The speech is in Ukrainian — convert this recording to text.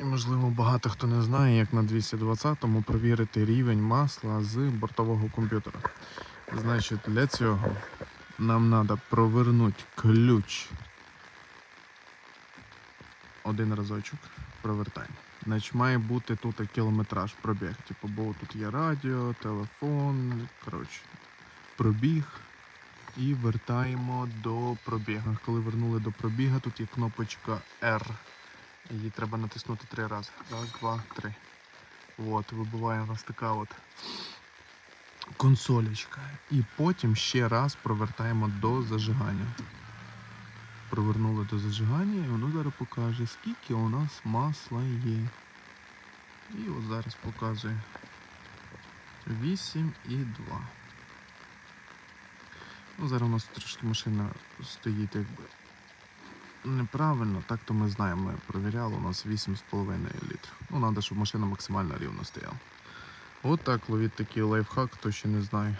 І можливо багато хто не знає, як на 220-му провірити рівень масла з бортового комп'ютера. Значить, для цього нам треба провернути ключ. Один разочок провертаємо. Значить, має бути тут кілометраж пробіг. Типу, бо тут є радіо, телефон, коротше, пробіг. І вертаємо до пробіга. Коли вернули до пробіга, тут є кнопочка R. Її треба натиснути три рази. Раз, два, три. От, вибуває у нас така от консолечка. І потім ще раз провертаємо до зажигання. Провернули до зажигання, і воно зараз покаже, скільки у нас масла є. І от зараз показує 8,2. Ну, зараз у нас трошки машина стоїть якби неправильно, так то ми знаємо, ми провіряли, у нас 8,5 літрів. Ну, треба, щоб машина максимально рівно стояла. От так ловіть такий лайфхак, хто ще не знає.